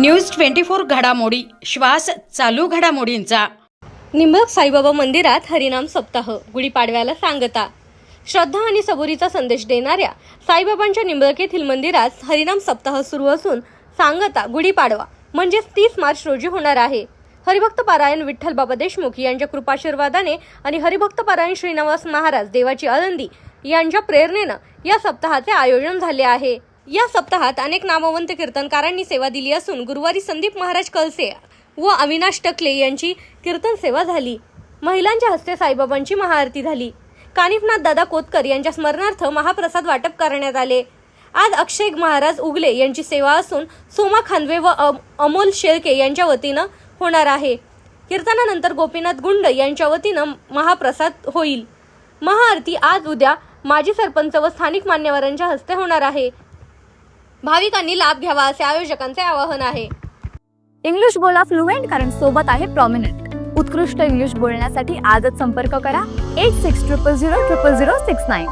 News twenty four घडामोडी. श्वास चालू घडामोडींचा. निंबक साईबाबा मंदिरात हरिनाम सप्ताह गुढीपाडव्याला सांगता. श्रद्धा आणि सबुरीचा संदेश देणाऱ्या साईबाबांच्या निंबक येथील मंदिरात हरिनाम सप्ताह सुरू असून सांगता गुढीपाडवा म्हणजेच तीस मार्च रोजी होणार आहे. हरिभक्त पारायण विठ्ठल बाबा देशमुख यांच्या कृपाशीर्वादाने आणि हरिभक्त पारायण श्रीनिवास महाराज देवाची आळंदी यांच्या प्रेरणेनं या सप्ताहाचे आयोजन झाले आहे. या सप्ताहात अनेक नामवंत कीर्तनकारांनी सेवा दिली असून गुरुवारी संदीप महाराज कलसे व अविनाश टकले यांची कीर्तन सेवा झाली. महिलांच्या हस्ते साईबाबांची महाआरती झाली. कानिफनाथ दादा कोतकर यांच्या स्मरणार्थ महाप्रसाद वाटप करण्यात आले. आज अक्षय महाराज उगले यांची सेवा असून सोमा खानवे व अम- अमोल शेळके यांच्या वतीनं होणार आहे. कीर्तनानंतर गोपीनाथ गुंड यांच्या वतीनं महाप्रसाद होईल. महाआरती आज उद्या माजी सरपंच व स्थानिक मान्यवरांच्या हस्ते होणार आहे. भाविकांनी लाभ घ्यावा असे आयोजकांचे आवाहन आहे. इंग्लिश बोला फ्लुएंट कारण सोबत आहे प्रॉमिनंट उत्कृष्ट इंग्लिश बोलण्यासाठी आजच संपर्क करा. Eight six triple zero triple zero six nine